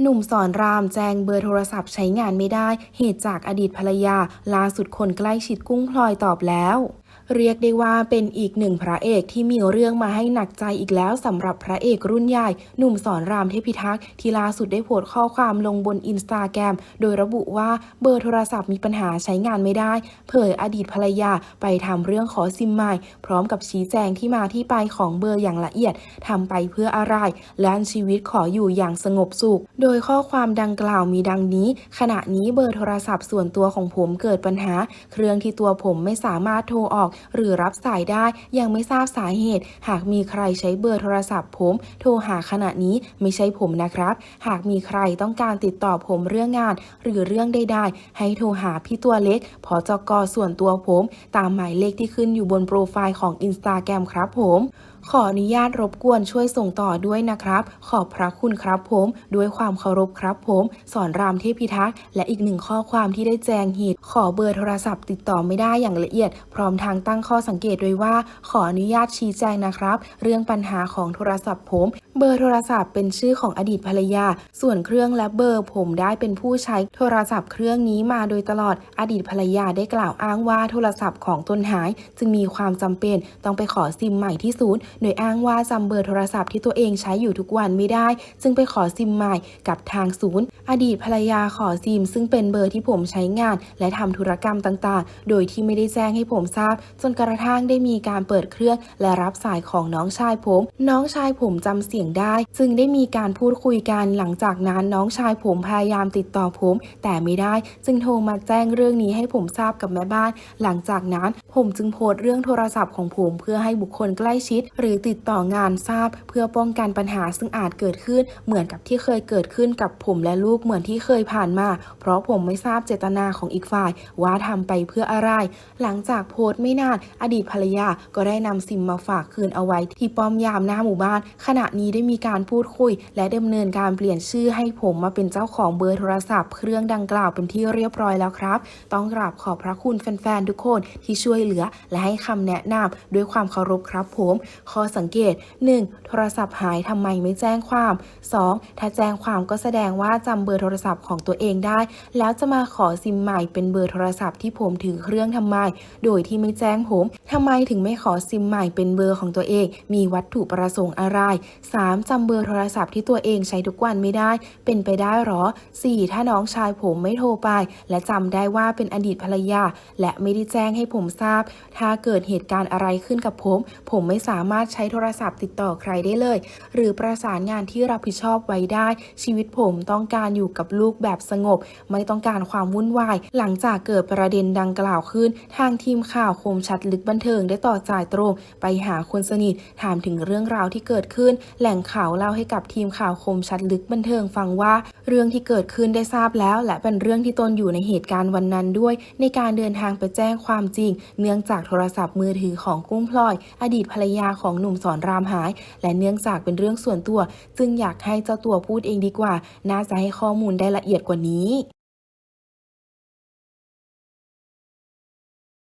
หนุ่มสอนรามแจ้งเบอร์โทรศัพท์ใช้งานไม่ได้ เหตุจากอดีตภรรยา ล่าสุดคนใกล้ชิดกุ้งพลอยตอบแล้ว เรียกได้ว่าเป็นอีกหนึ่งพระเอกที่มีเรื่องมาให้หนักใจอีกแล้วสำหรับพระเอกรุ่นใหญ่ หนุ่มสอนรามเทพิทักษ์ที่ล่าสุดได้โพสต์ข้อความลงบนอินสตาแกรมโดยระบุว่าเบอร์โทรศัพท์มีปัญหาใช้งานไม่ได้ เผยอดีตภรรยาไปทำเรื่องขอซิมใหม่ พร้อมกับชี้แจงที่มาที่ไปของเบอร์อย่างละเอียดทำไปเพื่ออะไรและชีวิตขออยู่อย่างสงบสุข โดยข้อความดังกล่าวมีดังนี้ ขณะนี้เบอร์โทรศัพท์ส่วนตัวของผมเกิดปัญหา เครื่องที่ตัวผมไม่สามารถโทรออกหรือรับสายได้ยังไม่ทราบสาเหตุ หากมีใครใช้เบอร์โทรศัพท์ผม โทรหาขณะนี้ไม่ใช่ผมนะครับ หากมีใครต้องการติดต่อผมเรื่องงาน หรือเรื่องใดๆ ให้โทรหาพี่ตัวเล็กพอจกส่วนตัวผม ตามหมายเลขที่ขึ้นอยู่บนโปรไฟล์ของ Instagram ครับผมขออนุญาตรบกวนช่วยส่งต่อด้วยนะครับ ขอบพระคุณครับผม ด้วยความเคารพครับผม สอนรามเทพิทักษ์ และอีกหนึ่งข้อความที่ได้แจ้งเหตุ ขอเบอร์โทรศัพท์ติดต่อไม่ได้อย่างละเอียด พร้อมทางตั้งข้อสังเกตด้วยว่า ขออนุญาตชี้แจงนะครับ เรื่องปัญหาของโทรศัพท์ผม เบอร์โทรศัพท์เป็นชื่อของอดีตภรรยา ส่วนเครื่องและเบอร์ผมได้เป็นผู้ใช้โทรศัพท์เครื่องนี้มาโดยตลอดอดีตภรรยาได้กล่าวอ้างว่าโทรศัพท์ของตนหาย จึงมีความจำเป็นต้องไปขอซิมใหม่ที่ศูนย์โดยอ้างว่าจำเบอร์โทรศัพท์ที่ตัวเองใช้อยู่ทุกวันไม่ได้ จึงไปขอซิมใหม่กับทางศูนย์ อดีตภรรยาขอซิม ซึ่งเป็นเบอร์ที่ผมใช้งาน และทำธุรกรรมต่างๆ โดยที่ไม่ได้แจ้งให้ผมทราบจนกระทั่งได้มีการเปิดเครื่องและรับสายของน้องชายผม น้องชายผมจำเสียงได้ จึงได้มีการพูดคุยกันหลังจากนั้นน้องชายผมพยายามติดต่อผม แต่ไม่ได้ จึงโทรมาแจ้งเรื่องนี้ให้ผมทราบกับแม่บ้าน หลังจากนั้นผมจึงโพสต์เรื่องโทรศัพท์ของผมเพื่อให้บุคคลใกล้ชิด หรือติดต่องานทราบ เพื่อป้องกันปัญหาซึ่งอาจเกิดขึ้น เหมือนกับที่เคยเกิดขึ้นกับผมและลูกเหมือนที่เคยผ่านมา เพราะผมไม่ทราบเจตนาของอีกฝ่าย ว่าทำไปเพื่ออะไร หลังจากโพสต์ไม่นานอดีตภรรยาก็ได้นำซิมมาฝากคืนเอาไว้ที่ป้อมยามหน้าหมู่บ้าน ขณะนี้ได้มีการพูดคุย และดำเนินการเปลี่ยนชื่อให้ผมมาเป็นเจ้าของเบอร์โทรศัพท์ เครื่องดังกล่าวเป็นที่เรียบร้อยแล้วครับ ต้องกราบขอบพระคุณแฟนๆทุกคนที่ช่วยเหลือ และให้คำแนะนำด้วยความเคารพครับผม ข้อสังเกต 1. โทรศัพท์หายทำไมไม่แจ้งความ 2. ถ้าแจ้งความก็แสดงว่าจำเบอร์โทรศัพท์ของตัวเองได้ แล้วจะมาขอซิมใหม่เป็นเบอร์โทรศัพท์ที่ผมถือเครื่องทำไม โดยที่ไม่แจ้งผมทำไมถึงไม่ขอซิมใหม่เป็นเบอร์ของตัวเอง มีวัตถุประสงค์อะไร 3. จำเบอร์โทรศัพท์ที่ตัวเองใช้ทุกวันไม่ได้ เป็นไปได้หรอ 4. ถ้าน้องชายผมไม่โทรไป และจำได้ว่าเป็นอดีตภรรยา และไม่ได้แจ้งให้ผมทราบ ถ้าเกิดเหตุการณ์อะไรขึ้นกับผม ผมไม่สามารถใช้โทรศัพท์ติดต่อใครได้เลย หรือประสานงานที่รับผิดชอบไว้ได้ ชีวิตผมต้องการอยู่กับลูกแบบสงบ ไม่ต้องการความวุ่นวาย หลังจากเกิดประเด็นดังกล่าวขึ้น ทางทีมข่าวคมชัดลึกบันเทิงได้ต่อจ่ายตรง ไปหาคนสนิทถามถึงเรื่องราวที่เกิดขึ้น แหล่งข่าวเล่าให้กับทีมข่าวคมชัดลึกบันเทิงฟังว่า เรื่องที่เกิดขึ้นได้ทราบแล้ว และเป็นเรื่องที่ตนอยู่ในเหตุการณ์วันนั้นด้วย ในการเดินทางไปแจ้งความจริง เนื่องจากโทรศัพท์มือถือของกุ้งพลอย อดีตภรรยาของหนุ่มสอนรามหาย และเนื่องจากเป็นเรื่องส่วนตัว จึงอยากให้เจ้าตัวพูดเองดีกว่า น่าจะให้ข้อมูลได้ละเอียดกว่านี้